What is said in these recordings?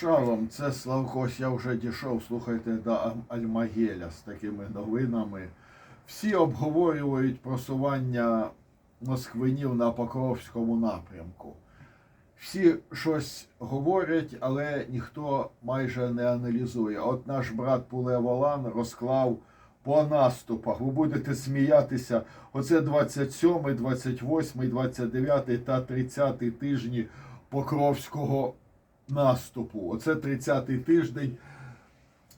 Шалом, це Славкось, я вже дійшов, слухайте, до Альмагеля з такими новинами. Всі обговорюють просування москвинів на Покровському напрямку. Всі щось говорять, але ніхто майже не аналізує. От наш брат Пуле Волан розклав по наступах. Ви будете сміятися. Оце 27, 28, 29 та 30 тижні Покровського наступу. Оце 30-й тиждень.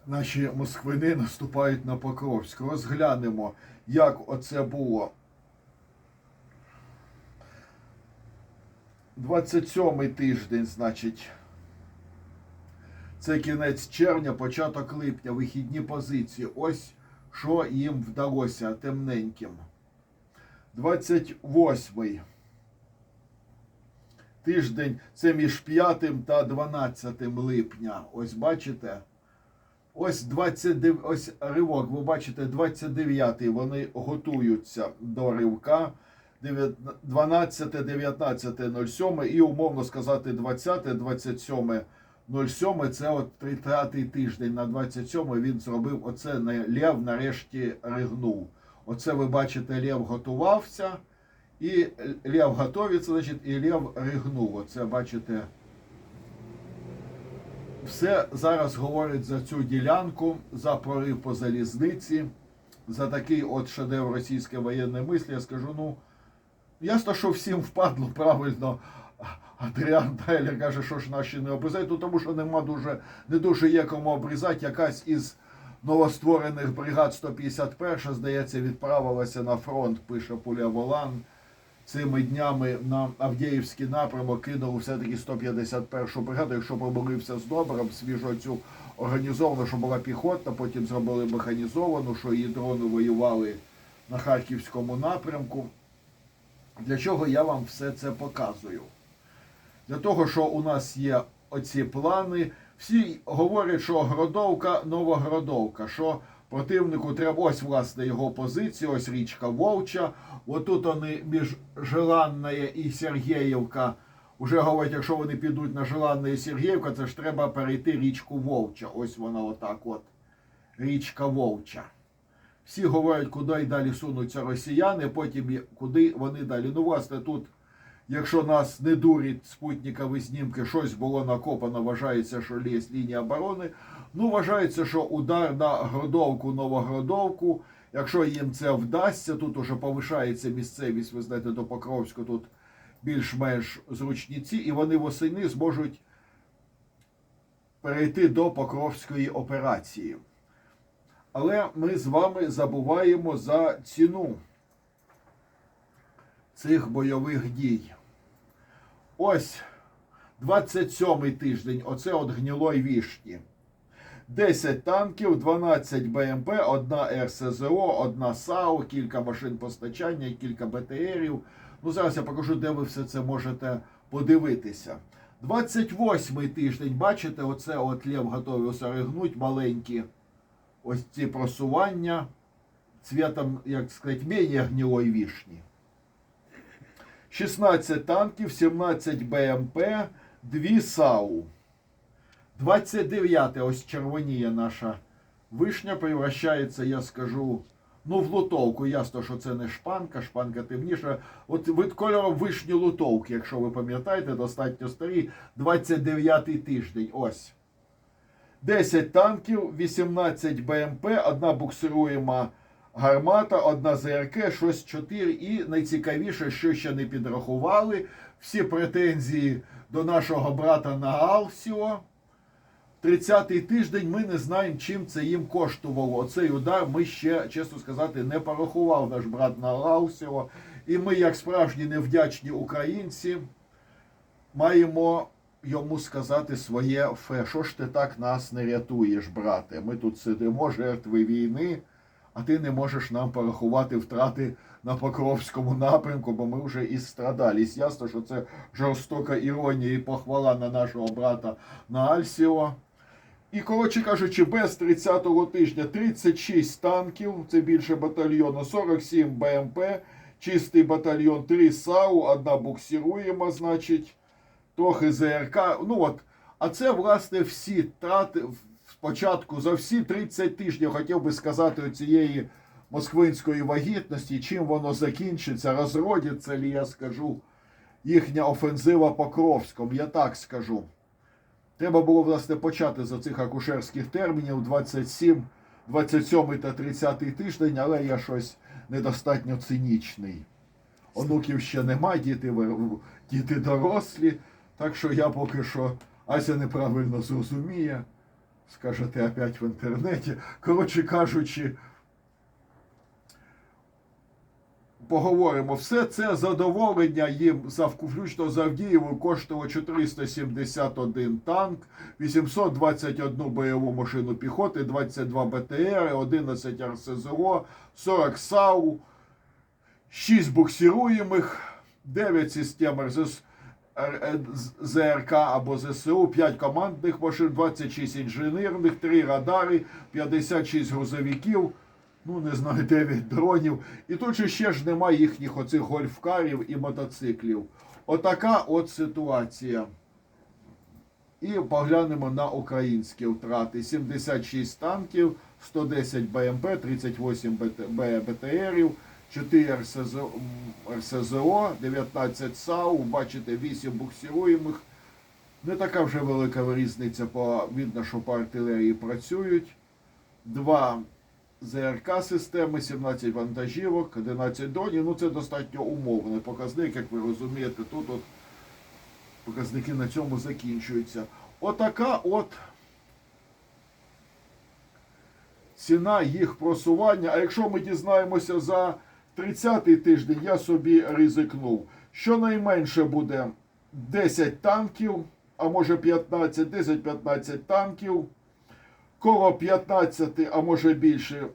Наші москвини наступають на Покровськ. Розглянемо, як оце було. 27-й тиждень, значить. Це кінець червня, початок липня, вихідні позиції. Ось що їм вдалося темненьким. 28-й тиждень це між 5 та 12 липня. Ось бачите? Ось 29, ось ривок, ви бачите, 29-й вони готуються до ривка. 12, 19, 07 і умовно сказати 20, 27, 07 це от 30-й тиждень на 27 він зробив оце Лев нарешті ригнув. Оце ви бачите, Лев готувався. І Лев готовиться, значить, і Лев ригнув. Оце бачите. Все зараз говорить за цю ділянку, за прорив по залізниці, за такий от шедевр російської воєнної мислі. Я скажу, ну, ясно, що всім впадло правильно. Адріан Тайлер каже, що ж наші не обрізають, ну тому що нема дуже, не дуже є кому обрізати. Якась із новостворених бригад 151, здається, відправилася на фронт, пише Пуля Волан. Цими днями на Авдіївський напрямок кинули все-таки 151 бригаду. Якщо помилився з добром, свіжо цю організовану, що була піхотна, потім зробили механізовану, що її дрони воювали на Харківському напрямку. Для чого я вам все це показую? Для того, що у нас є оці плани. Всі говорять, що Гродовка, Новогродовка, що противнику треба ось власне його позиція, ось річка Вовча. Отут вони між Желанною і Сергіївка. Уже говорять, якщо вони підуть на Желанне і Сергіївка, це ж треба перейти річку Вовча. Ось вона отак от. Річка Вовча. Всі говорять, куди й далі сунуться росіяни, потім куди вони далі. Ну, власне, тут, якщо нас не дурять спутникові знімки, щось було накопано, вважається, що є лінія оборони. Ну, вважається, що удар на Гродовку, Новогродовку, якщо їм це вдасться, тут уже повишається місцевість, ви знаєте, до Покровську тут більш-менш зручні ці, і вони восени зможуть перейти до Покровської операції. Але ми з вами забуваємо за ціну цих бойових дій. Ось 27-й тиждень, оце от гнілої вішні. 10 танків, 12 БМП, одна РСЗО, одна САУ, кілька машин постачання, кілька БТРів. Ну, зараз я покажу, де ви все це можете подивитися. 28-й тиждень, бачите, оце от Лев готовився ригнуть маленькі ось ці просування цвітом, як сказати, менее гнилої вішні. 16 танків, 17 БМП, 2 САУ. 29 ось червоніє наша вишня, превращається, я скажу, ну, в лутовку. Ясно, що це не шпанка, шпанка темніша. От від кольору вишні лутовки, якщо ви пам'ятаєте, достатньо старі. 29-й тиждень. Ось. 10 танків, 18 БМП, одна буксируєма гармата, одна ЗРК, щось 4. І найцікавіше, що ще не підрахували, всі претензії до нашого брата на Алсіо. 30-й тиждень ми не знаємо, чим це їм коштувало. Оцей удар ми ще, чесно сказати, не порахував наш брат на Алсіо. І ми, як справжні невдячні українці, маємо йому сказати своє фе. Що ж ти так нас не рятуєш, брате? Ми тут сидимо, жертви війни, а ти не можеш нам порахувати втрати на Покровському напрямку, бо ми вже і страдались. Ясно, що це жорстока іронія і похвала на нашого брата на Альсіо. І, коротше кажучи, без 30-го тижня 36 танків, це більше батальйону, 47 БМП, чистий батальйон, 3 САУ, одна буксируєма, значить, трохи ЗРК. Ну от, А це, власне, всі трати спочатку за всі 30 тижнів, хотів би сказати, цієї москвинської вагітності, чим воно закінчиться, розродиться ли, я скажу, їхня офензива Покровськом, я так скажу. Треба було, власне, почати з цих акушерських термінів 27, 27 та 30 тиждень, але я щось недостатньо цинічний. Онуків ще нема, діти, діти дорослі, так що я поки що Ася неправильно зрозуміє, скажете опять в інтернеті. Коротше кажучи, поговоримо. Все це задоволення їм за включно за Авдієву коштувало 471 танк, 821 бойову машину піхоти, 22 БТР, 11 РСЗО, 40 САУ, 6 буксируємих, 9 систем РЗС. Р- е, ЗРК або ЗСУ, 5 командних машин, 26 інженерних, 3 радари, 56 грузовиків, ну не знаю, 9 дронів. І тут же ще ж немає їхніх оцих гольфкарів і мотоциклів. Отака от ситуація. І поглянемо на українські втрати. 76 танків, 110 БМП, 38 БТРів, 4 РСЗО, РСЗО, 19 САУ, бачите, 8 буксируємих. Не така вже велика різниця, по, видно, що по артилерії працюють. Два ЗРК системи, 17 вантажівок, 11 дронів. Ну це достатньо умовний показник, як ви розумієте, тут от показники на цьому закінчуються. Отака от ціна їх просування. А якщо ми дізнаємося за 30-й тиждень, я собі ризикнув. Щонайменше буде 10 танків, а може 15, 10-15 танків, коло 15, а може більше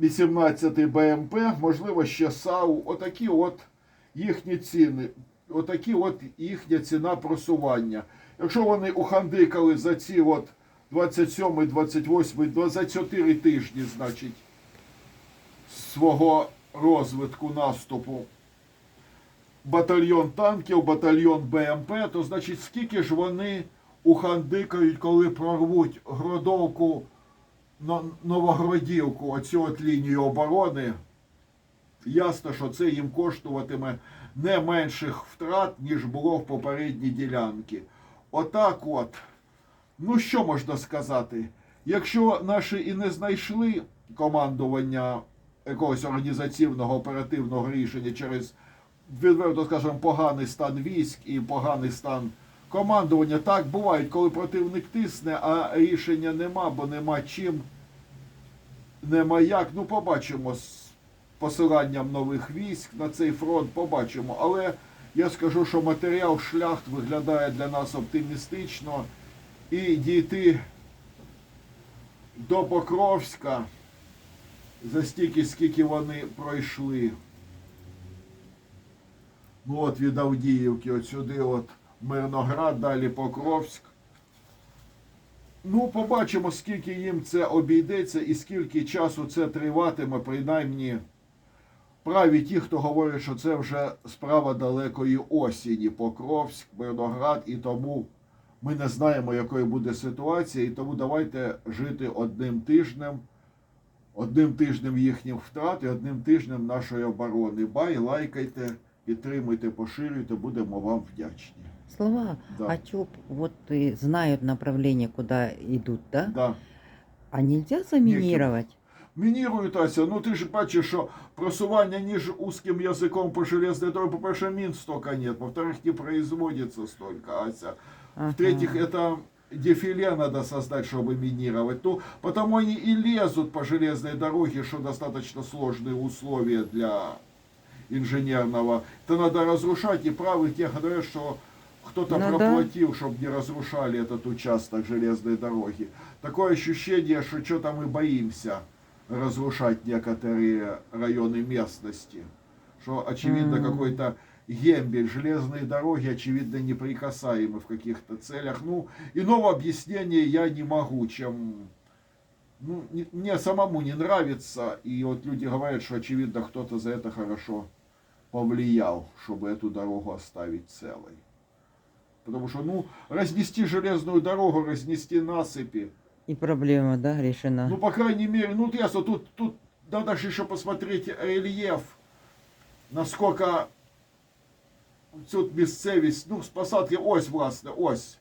18 БМП, можливо, ще САУ. Отакі от їхні ціни. Отакі от їхня ціна просування. Якщо вони ухандикали за ці от 27, 28, 24 тижні, значить, свого розвитку наступу батальйон танків, батальйон БМП, то значить, скільки ж вони ухандикають, коли прорвуть Гродовку, Новогродівку, оцю от лінію оборони, ясно, що це їм коштуватиме не менших втрат, ніж було в попередній ділянці. Отак от. Ну, що можна сказати? Якщо наші і не знайшли командування якогось організаційного оперативного рішення через, відверто скажемо, поганий стан військ і поганий стан командування, так бувають, коли противник тисне, а рішення нема, бо нема чим, нема як. Ну, побачимо з посиланням нових військ на цей фронт, побачимо. Але я скажу, що матеріал шляхт виглядає для нас оптимістично і дійти до Покровська за стільки, скільки вони пройшли. Ну от від Авдіївки, от сюди, от Мирноград, далі Покровськ. Ну, побачимо, скільки їм це обійдеться і скільки часу це триватиме, принаймні праві ті, хто говорить, що це вже справа далекої осені, Покровськ, Мирноград, і тому ми не знаємо, якою буде ситуація, і тому давайте жити одним тижнем, одним тижнем їхніх втрат і одним тижнем нашої оборони. Бай, лайкайте, підтримуйте, поширюйте, будемо вам вдячні. Слова, Да. а чё, вот и знают направление, куда идут, да? Да. А нельзя заминировать? Мінірують, Ася, ну ти ж бачиш, що просування ніж узким язиком по железній дороге, по-перше, мин столько нет, во-вторых, не производится столько, Ася. Ага. В-третьих, это дефиле надо создать, чтобы минировать. Ну, потому они и лезут по железной дороге, что достаточно сложные условия для инженерного. Это надо разрушать, и правых тех говорят, что кто-то Ну да. проплатил, чтобы не разрушали этот участок железной дороги. Такое ощущение, что что-то мы боимся разрушать некоторые районы местности. Что, очевидно, М. какой-то гембель железные дороги, очевидно, неприкасаемы в каких-то целях. Ну, иного объяснения я не могу, чем... Ну, не- мне самому не нравится, и вот люди говорят, что, очевидно, кто-то за это хорошо повлиял, чтобы эту дорогу оставить целой. Потому что, ну, разнести железную дорогу, разнести насыпи. И проблема, да, решена. Ну, по крайней мере, ну, ясно, тут, тут надо же еще посмотреть рельеф, насколько тут місцевість, ну, з посадки, ось, власне, ось.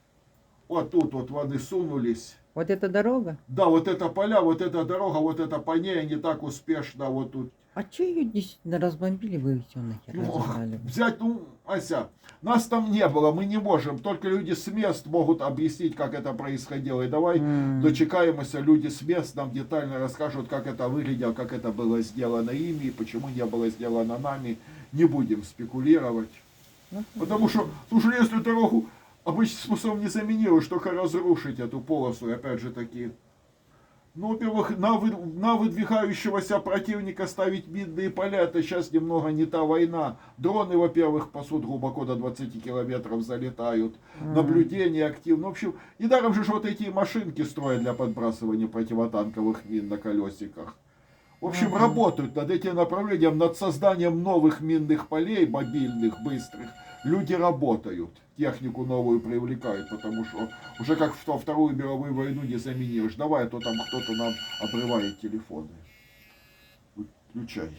Вот тут вот вони сунулись. Вот эта дорога? Да, вот это поля, вот эта дорога, вот это по ней они так успешно вот тут. А что ее действительно разбомбили, вы все нахер Ну, разобрали? взять, ну, Ася, нас там не было, мы не можем. Только люди с мест могут объяснить, как это происходило. И давай М. дочекаемся, люди с мест нам детально расскажут, как это выглядело, как это было сделано ими, и почему не было сделано нами. Не будем спекулировать. Ну, Потому что ту железную дорогу обычным способом не заменилось, только разрушить эту полосу, и опять же таки. Ну, во-первых, на, вы- на выдвигающегося противника ставить минные поля, это сейчас немного не та война. Дроны, во-первых, пасут глубоко до 20 километров залетают. М. Наблюдение активно. В общем, недаром же вот эти машинки строят для подбрасывания противотанковых мин на колесиках. В общем, Ага. работают над этим направлением, над созданием новых минных полей, мобильных, быстрых. Люди работают, технику новую привлекают, потому что уже как в Вторую мировую войну не заменишь. Давай, а то там кто-то нам обрывает телефоны. Включай.